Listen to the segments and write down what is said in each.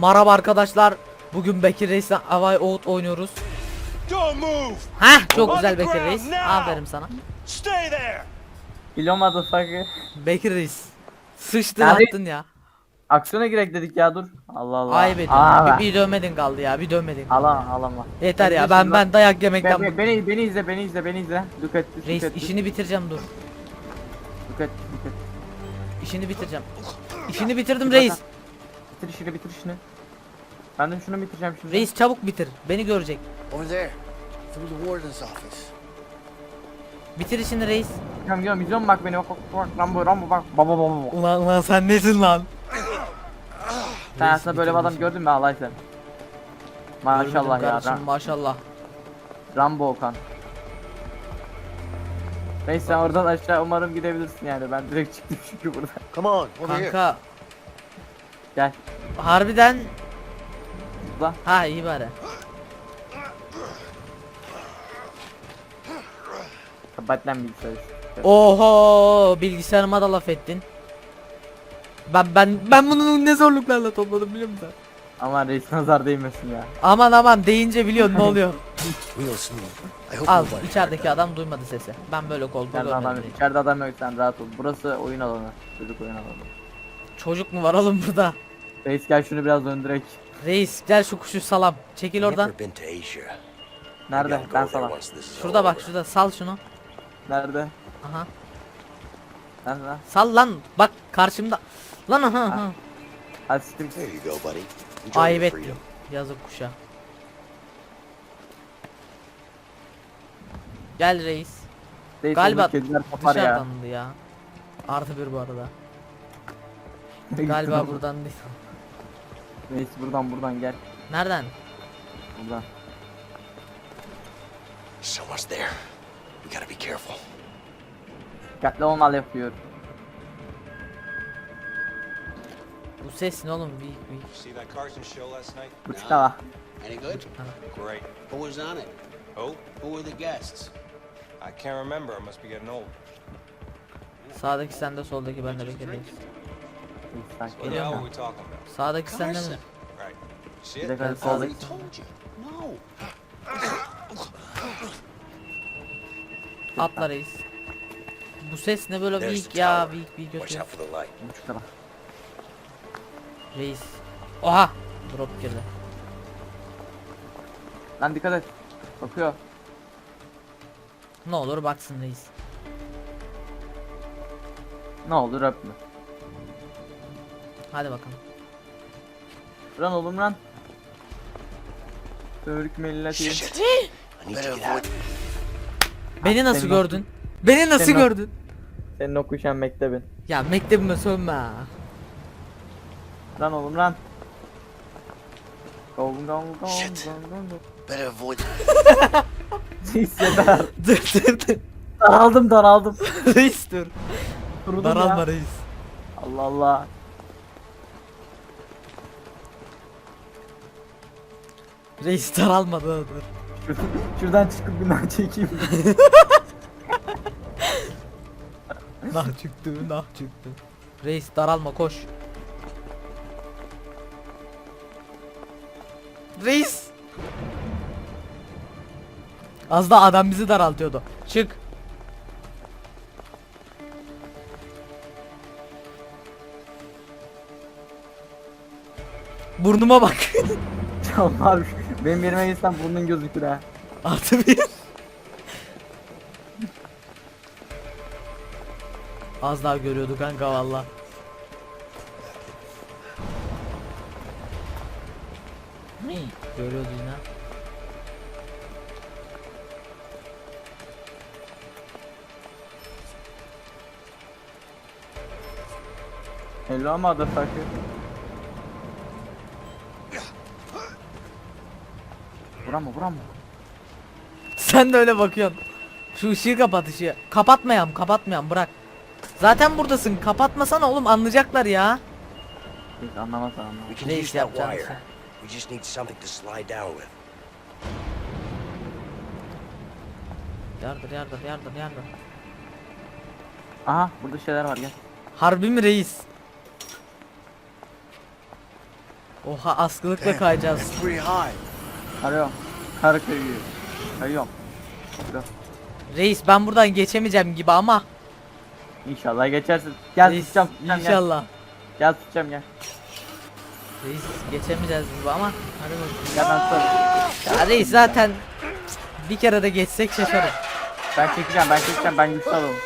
Merhaba arkadaşlar. Bugün Bekir Reis'le Avay Oğut oynuyoruz. Heh çok güzel Bekir Reis. Aferin sana. Kilo motherfucker. Bekir Reis. Sıçtın Ya Reis- attın ya. Aksiyona girek dedik ya dur. Allah Allah. Ayıp Bir, bir dövmedin kaldı ya. Bir dövmedin. Alam alama. Yeter ya. Ben ben dayak yemekten be, beni beni izle beni izle beni izle. At this. Reis at this, işini bitireceğim dur. At this. İşini bitireceğim. İşini bitirdim reis. Bitir işini bitir işini. Ben de şunu bitireceğim şimdi. Reis çabuk bitir. Beni görecek. Over there, through the warden's office. Bitir işini reis. Gidiyorum gidiyorum izliyorum bak beni bak bak bak Rambo Rambo bak baba baba baba. Ulan ulan sen nesin lan? Sen Reis aslında böyle bir adam bitirmiş. gördün mü Allah sen. Maşallah Görmedim ya kardeşim, Ram- maşallah. Rambo Okan. Reis sen oradan aşağı umarım gidebilirsin yani ben direkt çıktım çünkü burada. Come on, over here. Kanka Gel harbiden zıpla. ha iyi bari. Kapat lan bilgisayarı. Oho bilgisayarıma da laf ettin. Ben ben ben bunu ne zorluklarla topladım biliyor musun? Aman reis nazar değmesin ya. Aman aman deyince biliyorsun ne oluyor. Al içerideki adam duymadı sesi. Ben böyle koltuğu İçeride adam, içeride adam yok sen rahat ol. Burası oyun alanı. Çocuk oyun alanı. Çocuk mu var oğlum burada? Reis gel şunu biraz döndürek. Reis gel şu kuşu salam. Çekil oradan. Never been to Asia. Nerede? Ben is Şurada bak şurada sal şunu. Nerede? Aha. Nerede lan? Sal lan. Bak karşımda. Lan aha aha. Hadi siktir git. There you go, buddy. Enjoy Ayıp your ettim. Yazık kuşa. Gel reis. Reis Galiba kopar ya. Dışarıdandı ya. Artı bir bu arada. Galiba buradan değil. Reis buradan buradan gel. Nereden? Buradan. Someone's there. We gotta be careful. Dikkatli olmalı yapıyor. Bu ses ne oğlum? Büyük büyük. See that Carson show last night? Bu çıkala. Any good? Great. Who was on it? Oh, Who were the guests? I can't remember. I must be getting old. Sağdaki sende soldaki bende bekleyin. We talking about? Sağdaki sende mi? Carson. Right. See Bir it? dakika sağdaki. Already told you. No. Atla reis. Bu ses ne böyle büyük ya büyük Watch götür. out for the light. Bu çıkala. Reis. Oha! Drop girdi. Lan dikkat et. Bakıyor. Ne olur baksın reis. Ne olur öpme. Hadi bakalım. Lan oğlum lan. Türk milleti. Shit. I need Better to get avoid. out. Beni nasıl senin gördün? Beni nasıl senin o- gördün? Senin okuyacağın mektebin. Ya mektebime sönme. Lan oğlum lan. Go go go Shit. go go. Better avoid. Reis yeter. dur dur dur. Daraldım daraldım. reis dur. Daralma reis. Allah Allah. Reis daralma dur dur. Şuradan çıkıp bir nah çekeyim. Nah çıktı nah çıktı. Reis daralma koş. Reis. Az da adam bizi daraltıyordu. Çık. Burnuma bak. Abi. Benim yerime geçsen burnun gözükür ha. Artı bir. Az daha görüyordu kanka valla. Görüyordu yine. Hello motherfucker. Vuramma vuramma. Sen de öyle bakıyorsun. Şu ışığı kapat ışığı. Kapatmayam kapatmayam bırak. Zaten buradasın kapatmasana oğlum anlayacaklar ya. Hiç anlamaz anlamaz. We can Reis use that yapacağın wire. şey. We just need something to slide down with. Yardır yardır yardır yardır. Aha burada şeyler var gel. Harbi mi reis? Oha askılıkla kayacağız. Pretty high. Arıyorum. Karı köyü. Kayıyorum. Reis ben buradan geçemeyeceğim gibi ama. İnşallah geçersin. Gel Reis, tutacağım. tutacağım, Gel. İnşallah. gel tutacağım gel. Reis geçemeyeceğiz gibi ama. Hadi bakalım. Gel ben tutarım. Ya reis zaten bir kere de geçsek şaşarım. Ben çekeceğim ben çekeceğim ben güçlü adamım.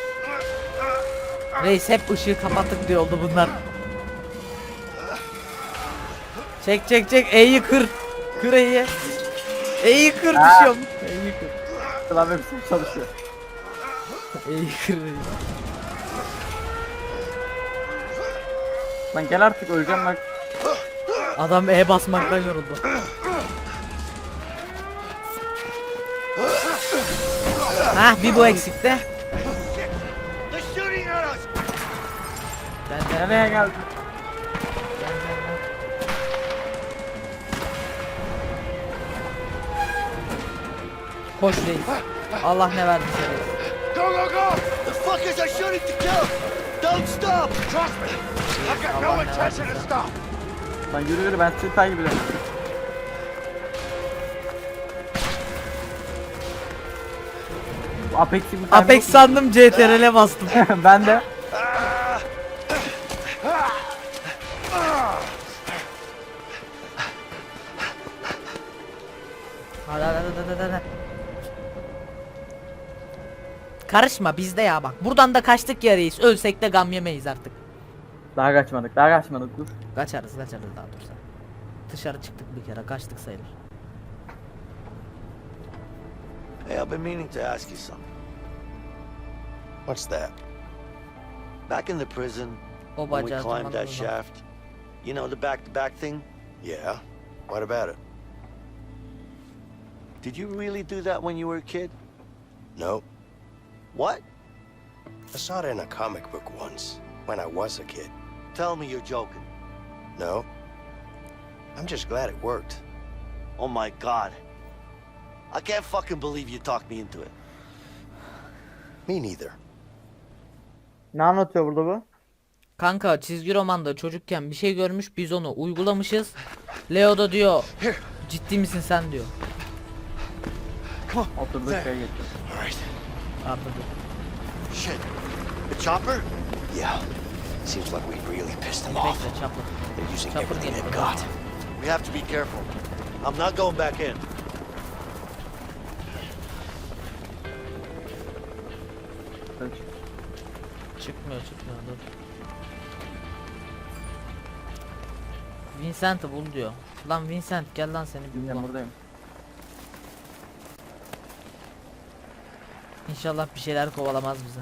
Reis hep ışığı kapattık diye oldu bunlar. Çek çek çek E'yi kır. Kır E'yi. E'yi kır düşüyorum. E'yi kır. Klavye bir çalışıyor. E'yi kır reis. Lan gel artık öleceğim bak. Adam E basmaktan yoruldu. Hah bir bu eksikti. They're shooting at us. Gel gel Nereye geldin? Koş reis. Allah ne verdiyse reis. Go, go, go! The fuckers are shooting to kill! Don't stop! Trust me! I've got no intention to stop! Lan yürü yürü ben sizi takip ediyorum. Apex'i bir tane Apex sandım CTRL'e bastım. ben de. Hadi hadi hadi hadi hadi. Karışma bizde ya bak. Buradan da kaçtık ya reis. Ölsek de gam yemeyiz artık. Daha kaçmadık daha kaçmadık dur. Kaçarız kaçarız daha dursa. Dışarı çıktık bir kere kaçtık sayılır. Hey, I've been meaning to ask you something. What's that? Back in the prison, O when we bacağı climbed that shaft, you know the back-to-back thing? Yeah. What about it? Did you really do that when you were a kid? No. What? I saw it in a comic book once when I was a kid. Tell me you're joking. No. I'm just glad it worked. Oh my god. I can't fucking believe you talked me into it. Me neither. Ne anlatıyor burada bu? Kanka çizgi romanda çocukken bir şey görmüş biz onu uygulamışız. Leo da diyor ciddi misin sen diyor. Oturduğu şeye geçiyor. Dur. Shit. The chopper? Yeah. Seems like we really pissed them off. Bekle çapı. They're using Chopper everything they've got. We have to be careful. I'm not going back in. Çıkmıyor çıkmıyor dur. Vincent'ı bul diyor. Lan Vincent gel lan seni bir Ben bulalım. buradayım. İnşallah bir şeyler kovalamaz bizi.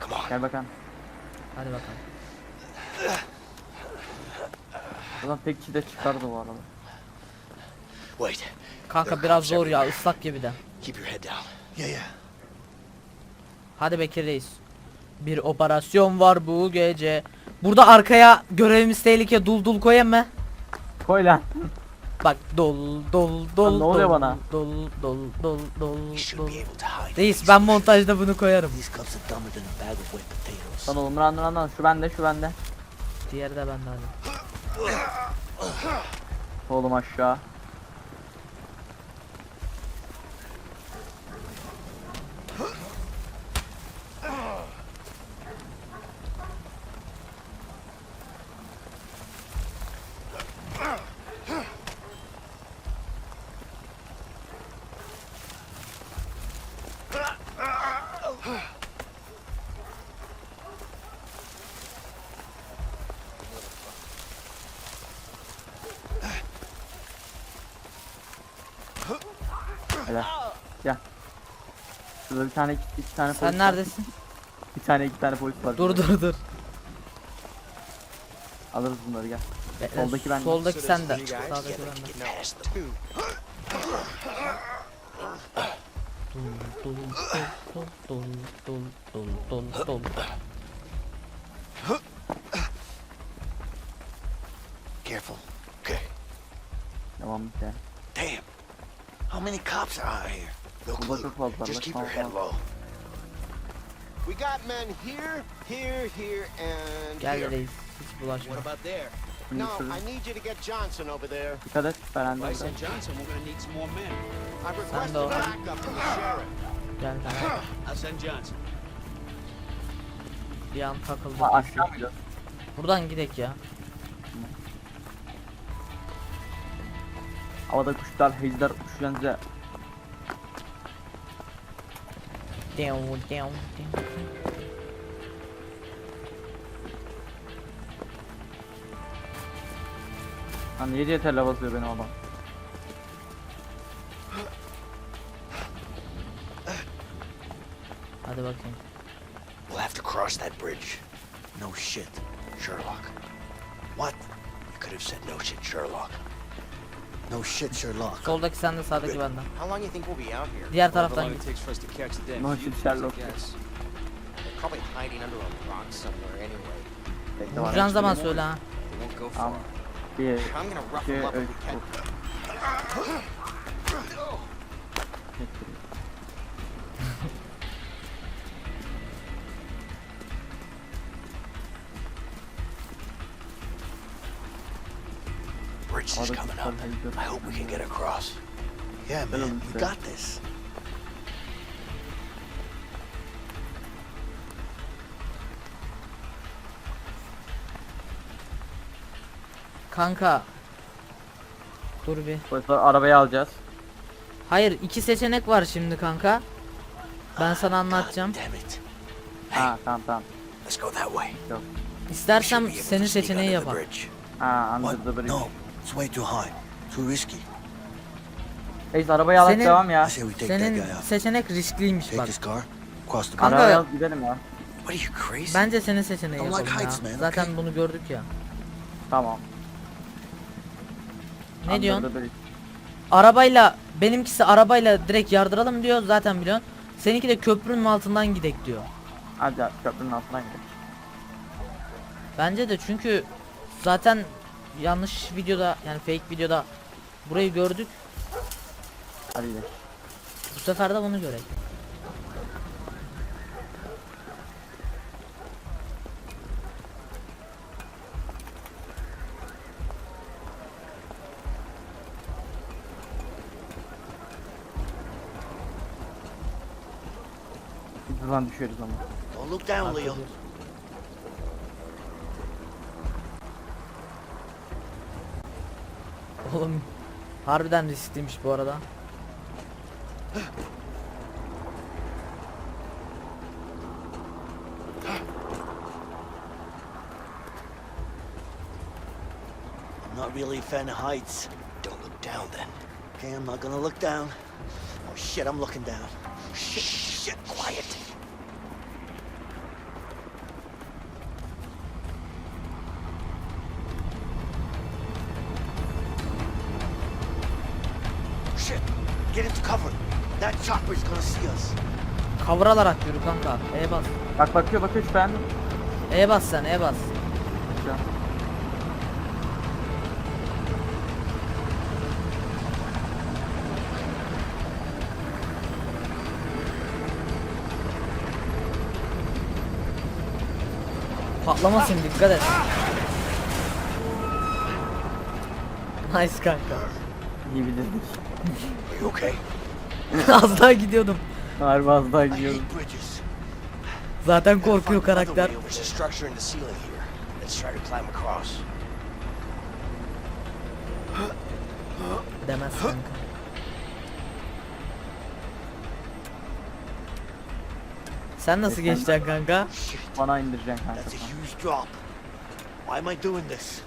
Come on. Gel bakalım. Hadi bakalım. Ulan tek kişi de çıkardı bu arada. Wait. Kanka biraz zor ya ıslak gibi de. Keep your head down. Yeah, yeah. Hadi Bekir Reis. Bir operasyon var bu gece. Burada arkaya görevimiz tehlike dul dul koyayım mı? Koy lan. Bak dol dol dol ne oluyor dol, bana? Dol dol dol dol dol. Reis ben montajda bunu koyarım. Lan oğlum lan lan lan şu bende şu bende. Diğeri de bende hadi. Oğlum aşağı. Hele. Gel. Şurada bir tane iki, iki tane polis Sen var. neredesin? Bir tane iki tane polis var. Dur dur dur. Alırız bunları gel. Bekle, Soldaki bende. Soldaki sende. Sağdaki bende. get past them. Dul dul dul dul dul dul dul. Careful. Okay. Devam et ya. Damn. How many cops are out here? No clue. Just keep your head low. We got men here, here, here, and Gel here. reis. Hiç bulaşma. What about there? No. I need you to get Johnson over there. Dikkat et. Beren de If I orada. send Johnson, we're gonna need some more men. I've requested Sando. backup from the sheriff. Gel kanka. I'll send Johnson. Bir an takıldım. Ha aşağı? Buradan gidek ya. Havada kuşlar, heyizler uçlanınca Down, down, down. Hani niye diye telle basıyor benim adam? Hadi bakayım. We'll have to cross that bridge. No shit, Sherlock. What? You could have said no shit, Sherlock. No shit, Sherlock. Soldaki sende sağdaki bende. How long you think we'll be out here? Diğer taraftan long git. it takes for us to catch them. No You shit, Sherlock. probably hiding under a rock somewhere anyway. Vuracağın zaman söyle ha. Bir, I'm gonna rough iki, them up if üç, we can. up. I hope we can get across. Yeah, man, sen- got this. Kanka. Dur bir. Polisler arabayı alacağız. Hayır iki seçenek var şimdi kanka. Ben sana anlatacağım. God damn it. Ha tamam tamam. Let's go that way. Yok. İstersem senin seçeneği under the yapar. bridge. Ha anladım. No, it's way too high. Too risky. Reis arabayı alıp Senin- devam ya. I say we take that Senin guy out. seçenek riskliymiş Take bak. this car, cross the Kanka- bridge. Arabayı alıp gidelim ya. What are you crazy? Bence senin seçeneği Don't like yapalım ya. heights, man, Zaten okay? bunu gördük ya. Tamam. Ne Under diyorsun? Arabayla benimkisi arabayla direkt yardıralım diyor zaten biliyorsun. Seninki de köprünün altından gidek diyor. Hadi köprünün altına gidelim. Bence de çünkü zaten yanlış videoda yani fake videoda burayı gördük. Hadi gidelim. Bu sefer de bunu görek. Hızlıdan düşüyoruz ama. Don't look down, Leo. Oğlum harbiden riskliymiş bu arada. Not really of heights. Don't look down then. Okay, I'm not gonna look down. Oh shit, I'm looking down. Shit, shit, quiet. That chopper's gonna see us. Kavralarak yürü kanka. E bas. Bak bakıyor bakıyor hiç beğendim. E bas sen E bas. Şu an. Patlamasın dikkat et. Nice kanka. İyi bilirdik. Are you okay? Az daha gidiyordum. Harbi az daha bridges. Zaten korkuyor karakter. Demez kanka. Sen nasıl geçeceksin kanka? Bana indireceksin kanka. that's a huge drop. Why am I doing this?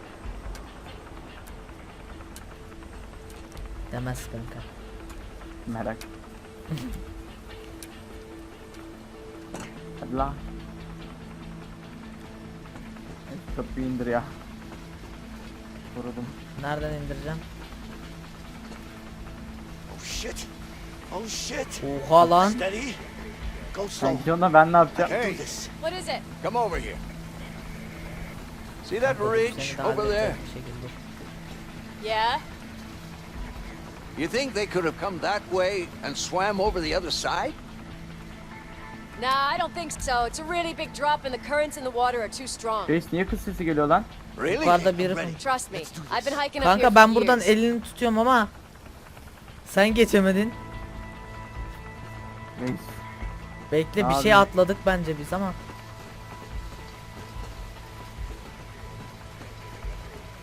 Demez kanka. Merak. Hadi lan. Köprüyü indir ya. Vurdum. Nereden indireceğim? Oh shit. Oh shit. Oha lan. Steady. Go Sen slow. gidiyorsun da ben ne yapacağım? Hey. What is it? Come over here. See that Seni ridge over there? halledeceğim bir şekilde. Yeah? You think they could have come that way and swam over the other side? Nah, I don't think so. It's a really big drop and the currents in the water are too strong. Reis niye kız sesi geliyor lan? Really? Yukarıda biri. Trust me, I've been hiking up here Kanka for ben buradan years. elini tutuyorum ama sen geçemedin. Reis. Bekle bir Abi. şey atladık bence biz ama.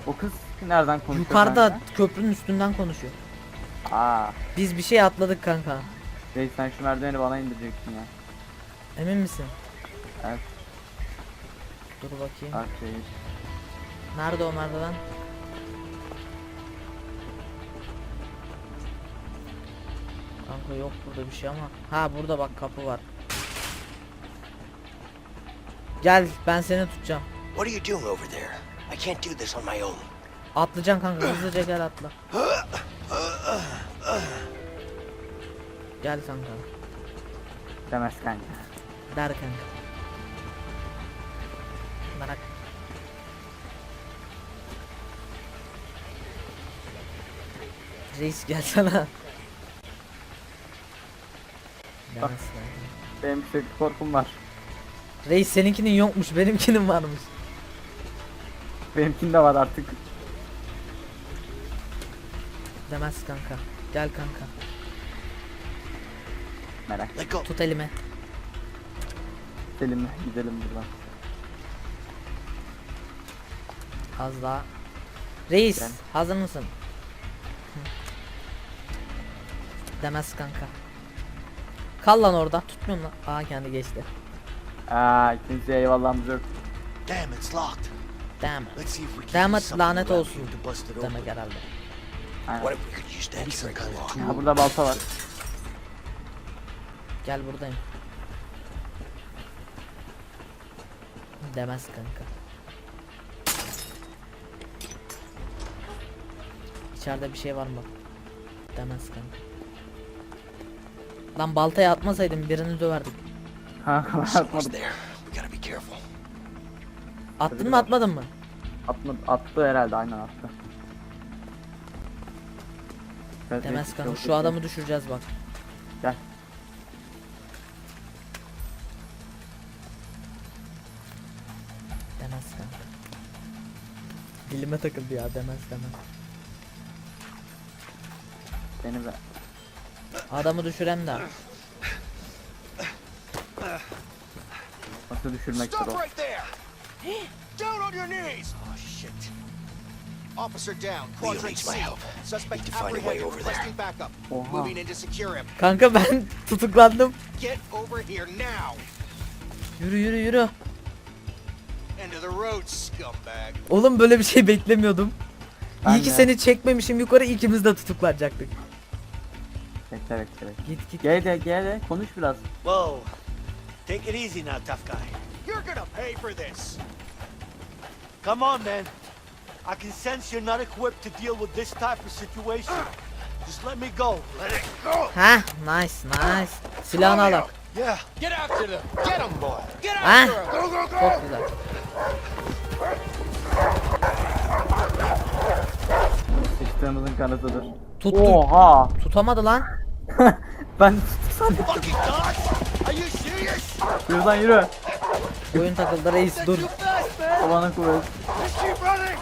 O kız nereden konuşuyor Yukarıda kanka? köprünün üstünden konuşuyor. Aa. Biz bir şey atladık kanka. Reis sen şu merdiveni bana indireceksin ya. Emin misin? Evet. Dur bakayım. Bak. Nerede o merdiven? Kanka yok burada bir şey ama. Ha burada bak kapı var. Gel ben seni tutacağım. What are you doing over there? I can't do this on my own. Atlayacaksın kanka hızlıca gel atla. Gel kanka. Demez kanka. Der kanka. Merak. Reis gelsene. Kanka. Benim yükseklik korkum var. Reis seninkinin yokmuş benimkinin varmış. Benimkinde var artık. Demez kanka. Gel kanka. Merak. Let go. Tut elimi. Gidelim buradan. Az daha. Reis Gel. hazır mısın? Demez kanka. Kal lan orada. Tutmuyorum lan. Aa kendi geçti. Aa kimseye eyvallahımız yok. Damn, it's locked. Damn. Damn it lanet olsun. Demek herhalde. Aynen. What if we could Gel buradayım. Demez kanka. İçeride bir şey var mı? Demez kanka. Lan baltaya atmasaydım birini döverdik. Atmadım. careful. Attın mı atmadın mı? Atmadı, attı herhalde aynen attı. Demez kanka şu adamı düşüreceğiz bak. Gel. Demez kanka. Dilime takıldı ya demez demez. Beni be. Adamı düşüren de. Nasıl düşürmektir Stop o? right there! Down on your knees! Oh, shit. Officer down, quadrant C. Suspect apprehended, requesting backup. Moving in to secure him. Kanka ben tutuklandım. Get over here now! Yürü yürü yürü. Oğlum böyle bir şey beklemiyordum. Ben İyi ki de. seni çekmemişim yukarı ikimiz de tutuklanacaktık. Bekle bekle bekle. Git git. Gel de gel de konuş biraz. Whoa. Take it easy now, tough guy. You're gonna pay for this. Come on, man. I can sense you're not equipped to deal with this type of situation. Just let me go. Let it go. Ha nice nice. Silahını al. Yeah. Get after them. Get them, boy. Get after them. Go, go, go. çok güzel. Sıçtığımızın kanıtıdır. Tuttu. Oha! Tutamadı lan. ben serious? Yürü lan yürü. Oyun takıldı reis dur. keep running.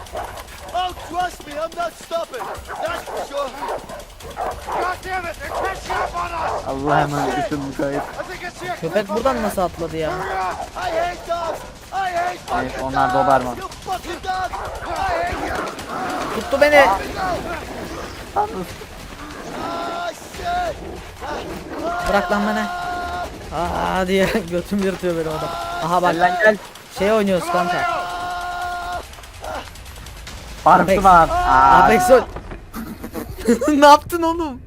Oh, trust me, I'm not stopping. That's for sure. God damn it, they're catching up on us. Allah hemen düşün bu a Köpek buradan nasıl atladı ya? I hate dogs. Hayır, onlar. Doberman. Tuttu beni. Bırak lan beni. Aa diye götüm yırtıyor beni orada. Aha bak Gel lan gel. şey oynuyoruz kanka. Parfüm var. Apex öl. ne yaptın oğlum?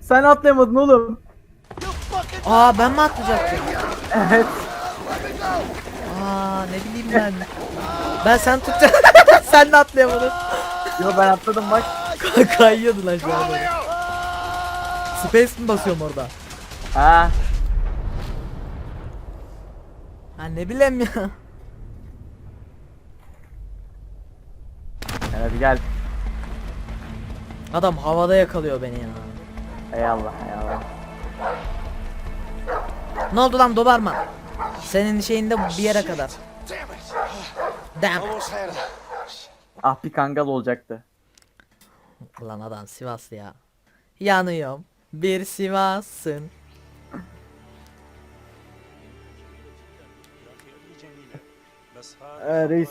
Sen atlayamadın oğlum. Aa ben mi atlayacaktım? Evet. Ne bileyim ben. Ben sen tutacaksın. sen de atlayamadın. Yo ben atladım bak. Kayıyordu lan şu anda. Space mi basıyorum orada? Ha. Ha ne bileyim ya. Hadi gel. Adam havada yakalıyor beni ya. Eyvallah eyvallah. Ne oldu lan Doberman? Senin şeyinde bir yere kadar. Damn it! Damn. Almost had it. Ah bir kangal olacaktı. Ulan adam Sivaslı ya. Yanıyorum. Bir Sivas'ın. Ee, reis.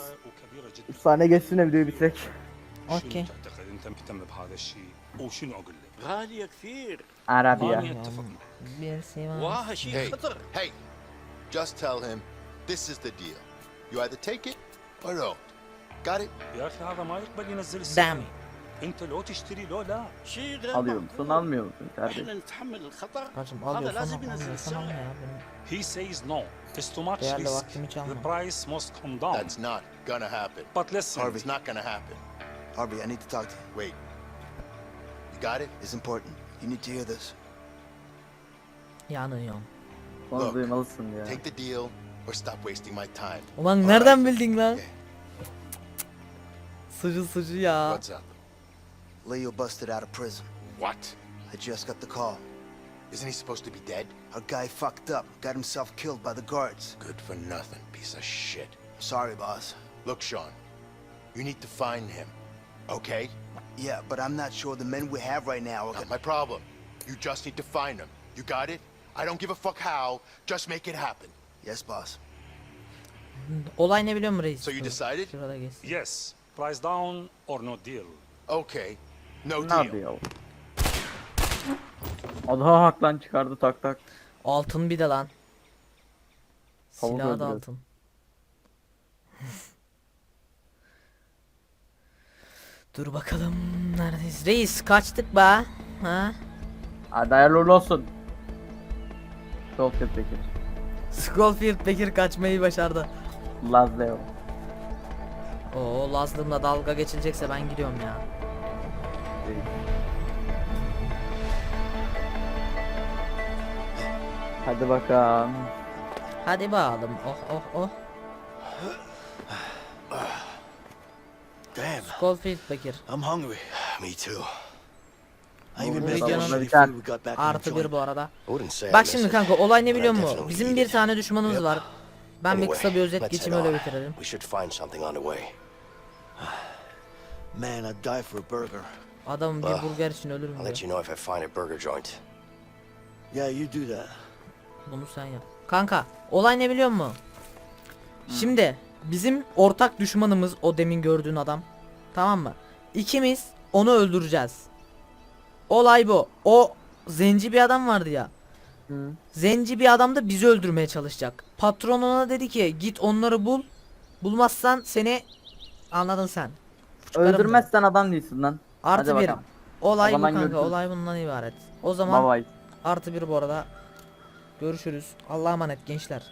Sahne geçsin de videoyu bitirek. Okey. تعتقد انت مهتم بهذا الشيء وشنو اقول لك؟ غالية كثير Arabiya. ماني اتفق معك Bir Sivas. وراها شيء Hey, خطر hey, just tell him this is the deal. You either take it or don't. Got it? يا اخي هذا ما يقبل ينزل Damn. السعر انت لو تشتري لو لا شيء غير Alıyor منطقي. musun almıyor musun kardeşim? احنا نتحمل الخطر Kardeşim هذا alıyorsan لازم al, ينزل almıyorsan alma السعر ya. Benim he says no it's too much Değerli risk vaktimi çalma. the price must come down That's not gonna happen. but listen It's not gonna happen. Harvey, I need to talk to you. Wait. You got it? It's important. You need to hear this. yanıyorum. Onu Look, duymalısın ya. Take the deal or stop wasting my time. Ulan All nereden right. bildin lan? Okay. Sıcı sıcı ya. What's up? Leo busted out of prison. What? I just got the call. Isn't he supposed to be dead? Our guy fucked up, got himself killed by the guards. Good for nothing, piece of shit. Sorry, boss. Look, Sean, you need to find him, okay? Yeah, but I'm not sure the men we have right now are Not gonna... my problem. You just need to find him. You got it? I don't give a fuck how. Just make it happen. Yes, boss. Olay ne biliyor musun reis? So you decided? Şurada geçsin. yes price down or no deal Okay. No Ne deal. yapıyor? Adam haklan çıkardı tak tak. Altın bir de lan. Tavuk Silahı da öldürüyor. altın. Dur bakalım neredeyiz? Reis kaçtık be. Ha? Hadi hayırlı uğurlu olsun. Çok kötü Bekir. Schofield Bekir kaçmayı başardı. Lazleo. Oo Lazlım'la dalga geçilecekse ben gidiyorum ya. Hadi bakalım. Hadi bakalım. Oh oh oh. Damn, Schofield Bekir. I'm hungry. Me too. The Artı bir bu arada. Bak şimdi kanka olay ne biliyor musun? Bizim bir tane düşmanımız var. Ben bir kısa bir özet geçeyim öyle bitirelim. Man, I'd die for a burger. Adamın bir burger için ölürüm I'll diyor. let you know if I find a burger joint. Yeah, you do that. Bunu sen yap. Kanka olay ne biliyor musun? Şimdi bizim ortak düşmanımız o demin gördüğün adam. Tamam mı? İkimiz onu öldüreceğiz. Olay bu. O zenci bir adam vardı ya. Hı. Zenci bir adam da bizi öldürmeye çalışacak. Patron ona dedi ki git onları bul. Bulmazsan seni anladın sen. Çıkarım. Öldürmezsen adam değilsin lan. Artı Hadi bir. bakalım. Olay bu kanka. görüşürüz. Olay bundan ibaret. O zaman Bye bye. artı bir bu arada. Görüşürüz. Allah'a emanet gençler.